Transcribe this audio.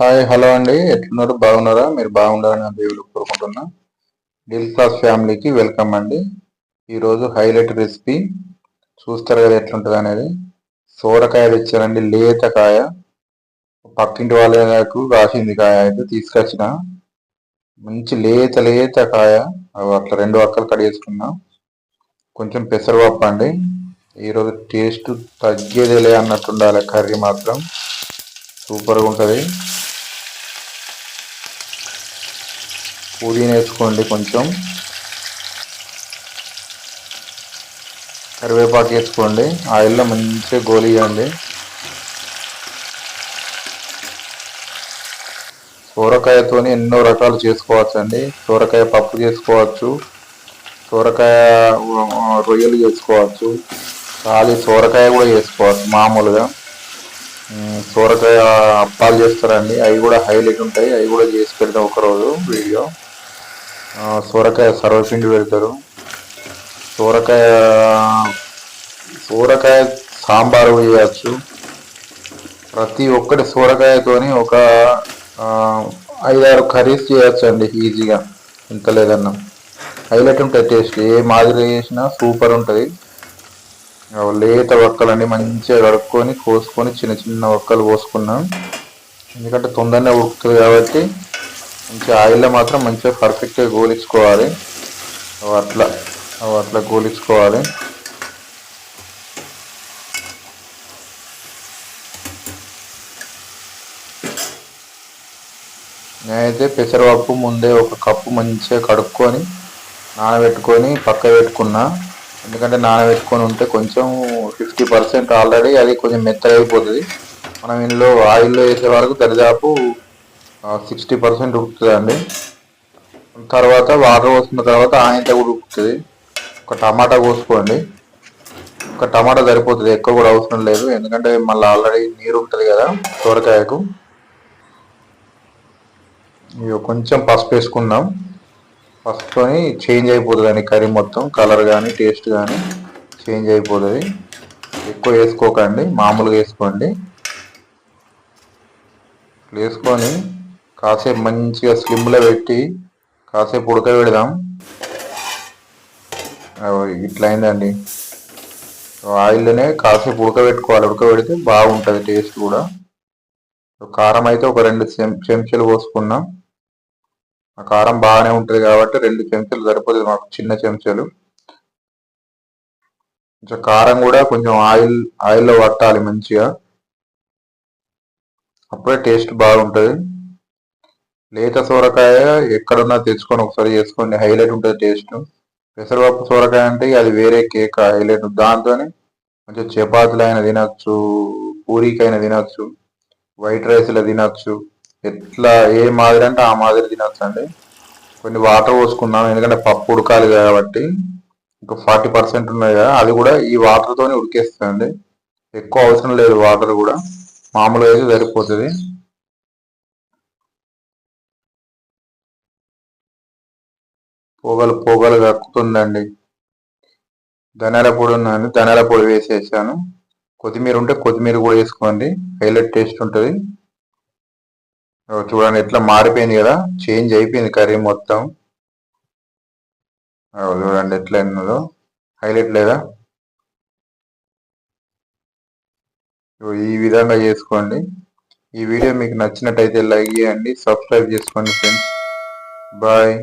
Hi hello అండి. ఎట్లున్నారు? బాగున్నారా? మీరు బాగుండాలని దేవుడు కోరుకుంటున్నా. మిడిల్ క్లాస్ ఫ్యామిలీకి వెల్కమ్ అండి. ఈరోజు హైలైట్ రెసిపీ. చూస్తారు కదా ఎట్లుంటుంది అనేది? సోరకాయ తెచ్చారండి లేత కాయ. పక్కింటి వాళ్ళకు కాసింది కాయ అయితే తీసుకొచ్చిన. మంచి లేత లేత కాయ. అట్లా రెండు అక్కలు కడిగేసుకున్నా కొంచెం పెసరపప్పు అండి. ఈరోజు టేస్ట్ తగ్గేదేలే అన్నట్టు ఉండాలి. కర్రీ మాత్రం సూపర్గా ఉంటుంది. పుదీనా వేసుకోండి కొంచెం. కరివేపాకు వేసుకోండి. ఆయిల్లో మంచిగా గోలియండి. సోరకాయతో ఎన్నో రకాలు చేసుకోవచ్చు అండి సోరకాయ పప్పు చేసుకోవచ్చు. సోరకాయ రొయ్యలు చేసుకోవచ్చు. ఖాళీ సోరకాయ కూడా చేసుకోవచ్చు మామూలుగా. సోరకాయ అప్పాలు చేస్తారండి. అవి కూడా హైలైట్ ఉంటాయి. అవి కూడా చేసి పెడతాం ఒకరోజు వీడియో. సోరకాయ సర్వపిండి పెడతారు. సోరకాయ సోరకాయ సాంబారు వేయచ్చు ప్రతి ఒక్కటి సోరకాయతోని ఒక ఐదారు కర్రీస్ చేయొచ్చు అండి ఈజీగా. ఇంత లేదన్నా. హైలైట్ ఉంటుంది టేస్ట్. ఏ మాదిరి చేసినా సూపర్ ఉంటుంది. లేత ఒక్కలండి మంచిగా కడుక్కొని కోసుకొని చిన్న చిన్న వక్కలు పోసుకున్నాం ఎందుకంటే తొందరనే ఉడుకుతుంది కాబట్టి మంచిగా ఆయిల్లో మాత్రం మంచిగా పర్ఫెక్ట్గా గోలించుకోవాలి అట్లా అట్లా గోలించుకోవాలి నేనైతే పెసరపప్పు ముందే ఒక కప్పు మంచిగా కడుక్కొని నానబెట్టుకొని పక్క పెట్టుకున్నా. ఎందుకంటే నానబెట్టుకొని ఉంటే కొంచెం ఫిఫ్టీ పర్సెంట్ ఆల్రెడీ అది కొంచెం మెత్తగా అయిపోతుంది. మనం ఇందులో ఆయిల్లో వేసే వరకు దరిదాపు సిక్స్టీ పర్సెంట్ ఉడుకుతుందండి. తర్వాత వాటర్ పోసిన తర్వాత ఆయంత కూడా ఉడుకుతుంది. ఒక టమాటా కోసుకోండి ఒక టమాటా సరిపోతుంది. ఎక్కువ కూడా అవసరం లేదు. ఎందుకంటే మళ్ళీ ఆల్రెడీ నీరు ఉంటుంది కదా సొరకాయకు. ఇక కొంచెం పసుపు వేసుకుందాం. పసుపుతోని చేంజ్ అయిపోతుంది అండి కర్రీ మొత్తం. కలర్ కానీ టేస్ట్ కానీ చేంజ్ అయిపోతుంది. ఎక్కువ వేసుకోకండి. మామూలుగా వేసుకోండి. వేసుకొని కాసేపు మంచిగా స్లిమ్లో పెట్టి కాసేపు ఉడకబెడదాం. ఇట్లా అయిందండి. ఆయిల్లోనే కాసేపు ఉడకబెట్టుకోవాలి. ఉడకబెడితే బాగుంటుంది టేస్ట్ కూడా. కారం అయితే ఒక రెండు చెంచాలు పోసుకున్నాం. ఆ కారం బాగానే ఉంటుంది కాబట్టి రెండు చెంచాలు సరిపోతుంది మాకు చిన్న చెంచాలు. కొంచెం కారం కూడా కొంచెం ఆయిల్ ఆయిల్లో పట్టాలి మంచిగా. అప్పుడే టేస్ట్ బాగుంటుంది. లేత సోరకాయ ఎక్కడున్నా తెచ్చుకొని ఒకసారి చేసుకోండి హైలైట్ ఉంటుంది టేస్ట్. పెసరపప్పు సోరకాయ అంటే అది వేరే కేక్ హైలైట్. దాంతో కొంచెం చపాతీలు అయినా తినచ్చు పూరికైనా తినచ్చు వైట్ రైస్లో తినచ్చు. ఎట్లా ఏ మాదిరి అంటే ఆ మాదిరి తినచ్చు అండి కొన్ని వాటర్ పోసుకున్నాను ఎందుకంటే పప్పు ఉడకాలి కాబట్టి. ఇంకా ఫార్టీ పర్సెంట్ ఉన్నాయి కదా అది కూడా ఈ వాటర్తోనే ఉడికేస్తుంది ఎక్కువ అవసరం లేదు వాటర్ కూడా. మామూలుగా అయితే సరిపోతుంది. పొగలు పొగలు కక్కుతుందండి. ధనియాల పొడి ఉందండి. ధనియాల పొడి వేసేసాను. కొత్తిమీర ఉంటే కొత్తిమీర కూడా వేసుకోండి. హైలైట్ టేస్ట్ ఉంటుంది. చూడండి ఎట్లా మారిపోయింది కదా. చేంజ్ అయిపోయింది కర్రీ మొత్తం. చూడండి ఎట్లా ఉన్నదో హైలైట్ లేదా? ఈ విధంగా చేసుకోండి. ఈ వీడియో మీకు నచ్చినట్టయితే లైక్ చేయండి. సబ్స్క్రైబ్ చేసుకోండి ఫ్రెండ్స్. బాయ్.